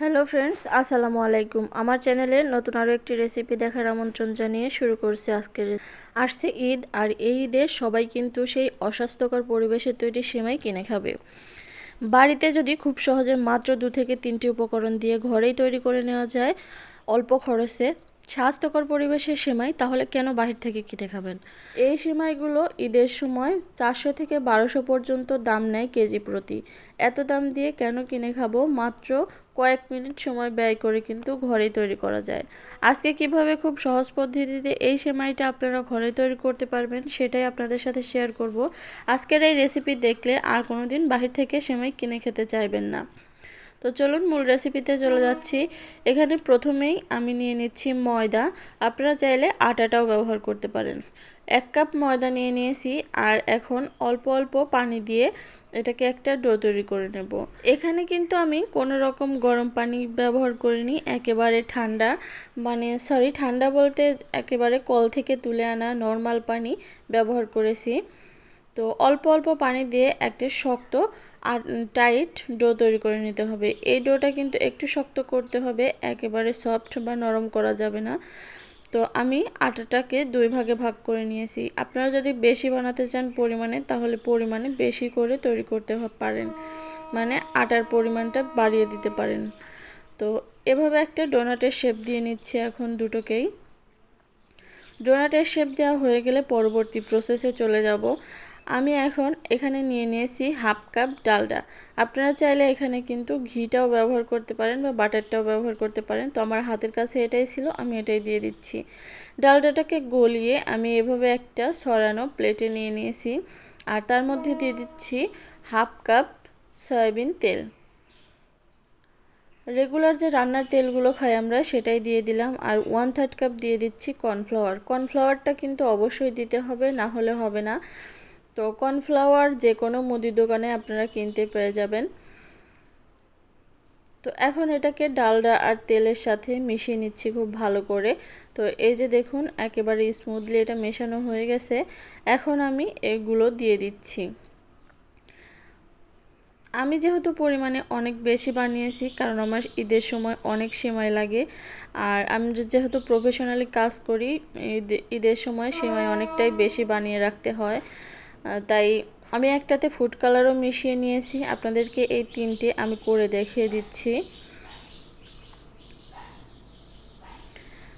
Hello friends, আসসালামু আলাইকুম। আমার চ্যানেলে নতুন আরও একটি রেসিপি দেখার আমন্ত্রণ জানিয়ে শুরু করছি আজকের আসছে ঈদ, আর এই ঈদে সবাই কিন্তু সেই অস্বাস্থ্যকর পরিবেশে তৈরি সেমাই কিনে খাবে। বাড়িতে যদি খুব সহজে মাত্র দু থেকে তিনটি উপকরণ দিয়ে ঘরেই তৈরি করে নেওয়া যায়, অল্প খরচে স্বাস্থ্যকর পরিবেশের সেমাই তাহলে কেন বাহির থেকে কিনে খাবেন? এই সেমাইগুলো ঈদের সময় চারশো থেকে বারোশো পর্যন্ত দাম নেয় কেজি প্রতি। এত দাম দিয়ে কেন কিনে খাব? মাত্র কয়েক মিনিট সময় ব্যয় করে কিন্তু ঘরেই তৈরি করা যায়। আজকে কীভাবে খুব সহজ পদ্ধতিতে এই সেমাইটা আপনারা ঘরে তৈরি করতে পারবেন, সেটাই আপনাদের সাথে শেয়ার করব। আজকের এই রেসিপি দেখলে আর কোনো দিন বাহির থেকে সেমাই কিনে খেতে চাইবেন না। তো চলুন মূল রেসিপিতে চলে যাচ্ছি। এখানে প্রথমেই আমি নিয়ে নিচ্ছি ময়দা। আপনারা চাইলে আটাটাও ব্যবহার করতে পারেন। এক কাপ ময়দা নিয়ে নিয়েছি আর এখন অল্প অল্প পানি দিয়ে এটাকে একটা ডো তৈরি করে নেব। এখানে কিন্তু আমি কোনো রকম গরম পানি ব্যবহার করিনি, একেবারে ঠান্ডা। মানে সরি ঠান্ডা বলতে একেবারে কল থেকে তুলে আনা নর্মাল পানি ব্যবহার করেছি। তো অল্প অল্প পানি দিয়ে একটা শক্ত আর টাইট ডো তৈরি করে নিতে হবে। এই ডোটা কিন্তু একটু শক্ত করতে হবে, একেবারে সফট বা নরম করা যাবে না। তো আমি আটাটাকে দুই ভাগে ভাগ করে নিয়েছি। আপনারা যদি বেশি বানাতে চান পরিমাণে, তাহলে পরিমাণে বেশি করে তৈরি করতে পারেন। মানে আটার পরিমাণটা বাড়িয়ে দিতে পারেন। তো এভাবে একটা ডোনাটের শেপ দিয়ে নিচ্ছে এখন দুটোকেই। ডোনাটের শেপ দেওয়া হয়ে গেলে পরবর্তী প্রসেসে চলে যাব। আমি এখন এখানে নিয়ে নিয়েছি হাফ কাপ ডালডা। আপনারা চাইলে এখানে কিন্তু ঘিটাও ব্যবহার করতে পারেন বা বাটারটাও ব্যবহার করতে পারেন। তো আমার হাতের কাছে এটাই ছিল, আমি এটাই দিয়ে দিচ্ছি। ডালডাটাকে গলিয়ে আমি এভাবে একটা সরানো প্লেটে নিয়ে নিয়েছি। আর তার মধ্যে দিয়ে দিচ্ছি হাফ কাপ সয়াবিন তেল। রেগুলার যে রান্নার তেলগুলো খাই আমরা, সেটাই দিয়ে দিলাম। আর ওয়ান থার্ড কাপ দিয়ে দিচ্ছি কর্নফ্লাওয়ার কর্নফ্লাওয়ারটা কিন্তু অবশ্যই দিতে হবে, না হলে হবে না। তো কর্নফ্লাওয়ার যে কোনো মুদির দোকানে আপনারা কিনতে পেয়ে যাবেন। তো এখন এটাকে ডালডা আর তেলের সাথে মিশিয়ে নিচ্ছি খুব ভালো করে। তো এই যে দেখুন, একেবারে স্মুথলি এটা মেশানো হয়ে গেছে। এখন আমি এগুলো দিয়ে দিচ্ছি। আমি যেহেতু পরিমাণে অনেক বেশি বানিয়েছি, কারণ আমার ঈদের সময় অনেক সেমাই লাগে। আর আমি যেহেতু প্রফেশনালি কাজ করি ঈদের সময় সেমাই অনেকটাই বেশি বানিয়ে রাখতে হয়। তাই আমি একটাতে ফুড কালারও মিশিয়ে নিয়েছি। আপনাদেরকে এই তিনটে আমি করে দেখিয়ে দিচ্ছি।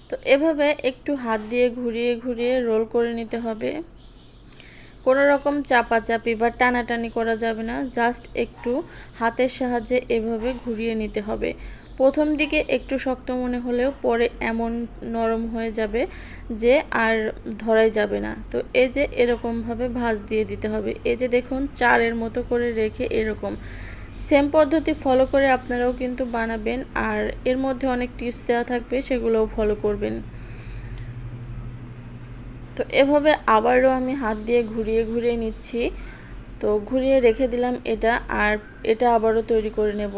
তো এভাবে একটু হাত দিয়ে ঘুরিয়ে ঘুরিয়ে রোল করে নিতে হবে। কোনো রকম চাপাচাপি বা টানাটানি করা যাবে না জাস্ট একটু হাতের সাহায্যে এভাবে ঘুরিয়ে নিতে হবে। প্রথম দিকে একটু শক্ত মনে হলেও পরে এমন নরম হয়ে যাবে যে আর ধরাই যাবে না। তো এই যে এরকমভাবে ভাজ দিয়ে দিতে হবে। এই যে দেখুন, চারের মতো করে রেখে এরকম। সেম পদ্ধতি ফলো করে আপনারাও কিন্তু বানাবেন আর এর মধ্যে অনেক টিপস দেওয়া থাকবে, সেগুলোও ফলো করবেন। তো এভাবে আবারও আমি হাত দিয়ে ঘুরিয়ে ঘুরিয়ে নিচ্ছি। তো ঘুরিয়ে রেখে দিলাম এটা আর এটা আবারও তৈরি করে নেব।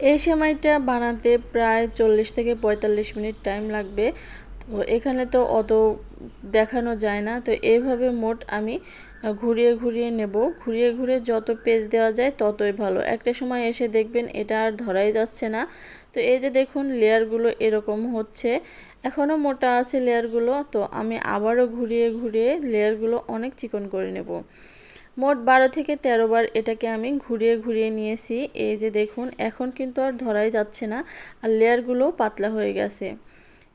এই সেমাইটা বানাতে প্রায় চল্লিশ থেকে পঁয়তাল্লিশ মিনিট টাইম লাগবে। তো এখানে তো অত দেখানো যায় না। তো এইভাবে মোট আমি ঘুরিয়ে ঘুরিয়ে নেব। ঘুরিয়ে ঘুরিয়ে যত পেজ দেওয়া যায় ততই ভালো। একটা সময় এসে দেখবেন এটা আর ধরাই যাচ্ছে না। তো এই যে দেখুন লেয়ারগুলো এরকম হচ্ছে। এখনও মোটা আছে লেয়ারগুলো তো আমি আবারও ঘুরিয়ে ঘুরিয়ে লেয়ারগুলো অনেক চিকন করে নেব। মোট বারো থেকে তেরো বার এটাকে আমি ঘুরিয়ে ঘুরিয়ে নিয়েছি। এই যে দেখুন, এখন কিন্তু আর ধরাই যাচ্ছে না আর লেয়ারগুলো পাতলা হয়ে গেছে।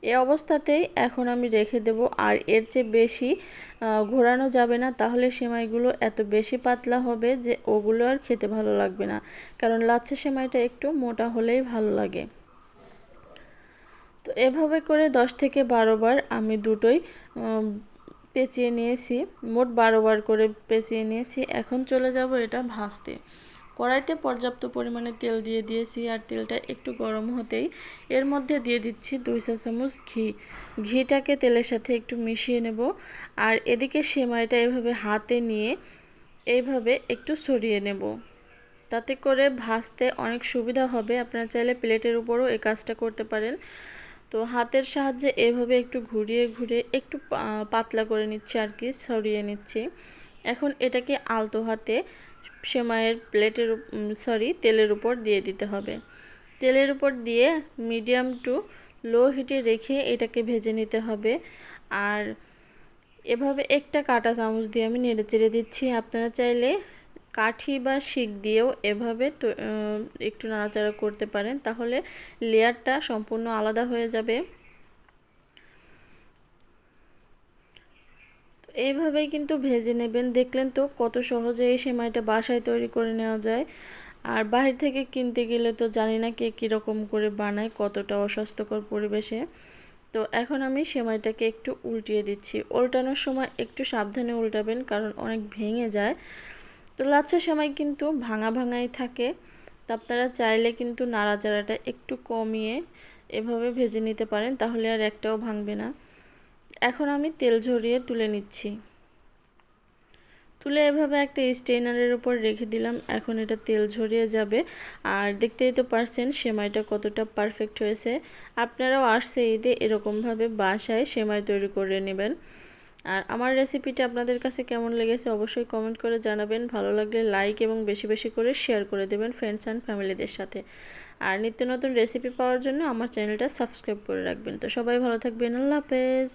এ অবস্থাতেই এখন আমি রেখে দেব আর এর চেয়ে বেশি ঘোরানো যাবে না। তাহলে সেমাইগুলো এত বেশি পাতলা হবে যে ওগুলো আর খেতে ভালো লাগবে না। কারণ লাচ্ছা সেমাইটা একটু মোটা হলেই ভালো লাগে। তো এভাবে করে দশ থেকে বারো বার আমি দুটোই পেঁচিয়ে নিয়েছি, মোট বারো বার করে পেঁচিয়ে নিয়েছি। এখন চলে যাব এটা ভাজতে। কড়াইতে পর্যাপ্ত পরিমাণে তেল দিয়ে দিয়েছি আর তেলটা একটু গরম হতেই এর মধ্যে দিয়ে দিচ্ছি দুই চা চামচ ঘি। ঘিটাকে তেলের সাথে একটু মিশিয়ে নেব আর এদিকে সেমাইটা এভাবে হাতে নিয়ে এইভাবে একটু সরিয়ে নেব। তাতে করে ভাজতে অনেক সুবিধা হবে। আপনারা চাইলে প্লেটের উপরও এই কাজটা করতে পারেন। তো হাতের সাহায্যে এভাবে একটু ঘুরিয়ে ঘুরিয়ে একটু পাতলা করে নিচ্ছি আর কি, সরিয়ে নিচ্ছি। এখন এটাকে আলতো হাতে সেমাইয়ের প্লেটের সরি তেলের উপর দিয়ে দিতে হবে। তেলের উপর দিয়ে মিডিয়াম টু লো হিটে রেখে এটাকে ভেজে নিতে হবে। আর এভাবে একটা কাটা চামচ দিয়ে আমি নেড়ে চেড়ে দিচ্ছি। আপনারা চাইলে কাঠি বা শিক দিয়েও এভাবে একটু নাড়াচাড়া করতে পারেন, তাহলে লেয়ারটা সম্পূর্ণ আলাদা হয়ে যাবে। এইভাবেই কিন্তু ভেজে নেবেন। দেখলেন তো কত সহজে এই সেমাইটা বাসায় তৈরি করে নেওয়া যায়। আর বাহির থেকে কিনতে গেলে তো জানি না কে কীরকম করে বানায়, কতটা অস্বাস্থ্যকর পরিবেশে। তো এখন আমি সেমাইটাকে একটু উল্টিয়ে দিচ্ছি। উল্টানোর সময় একটু সাবধানে উল্টাবেন, কারণ অনেক ভেঙে যায়। তো লাচ্ছা সেমাই কিন্তু ভাঙা ভাঙাই থাকে। তো আপনারা চাইলে কিন্তু নাড়াচাড়াটা একটু কমিয়ে এভাবে ভেজে নিতে পারেন, তাহলে আর একটাও ভাঙবে না। এখন আমি তেল ঝরিয়ে তুলে নিচ্ছি। তুলে এভাবে একটা স্টেনারের উপর রেখে দিলাম, এখন এটা তেল ঝরিয়ে যাবে। আর দেখতেই তো পারছেন সেমাইটা কতটা পারফেক্ট হয়েছে। আপনারাও আসছে ঈদে এরকমভাবে বাসায় সেমাই তৈরি করে নেবেন। আর আমার রেসিপিটা আপনাদের কাছে কেমন লেগেছে অবশ্যই কমেন্ট করে জানাবেন। ভালো লাগলে লাইক এবং বেশি বেশি করে শেয়ার করে দেবেন ফ্রেন্ডস অ্যান্ড ফ্যামিলিদের সাথে। আর নিত্য নতুন রেসিপি পাওয়ার জন্য আমার চ্যানেলটা সাবস্ক্রাইব করে রাখবেন। তো সবাই ভালো থাকবেন। আল্লাহ হাফেজ।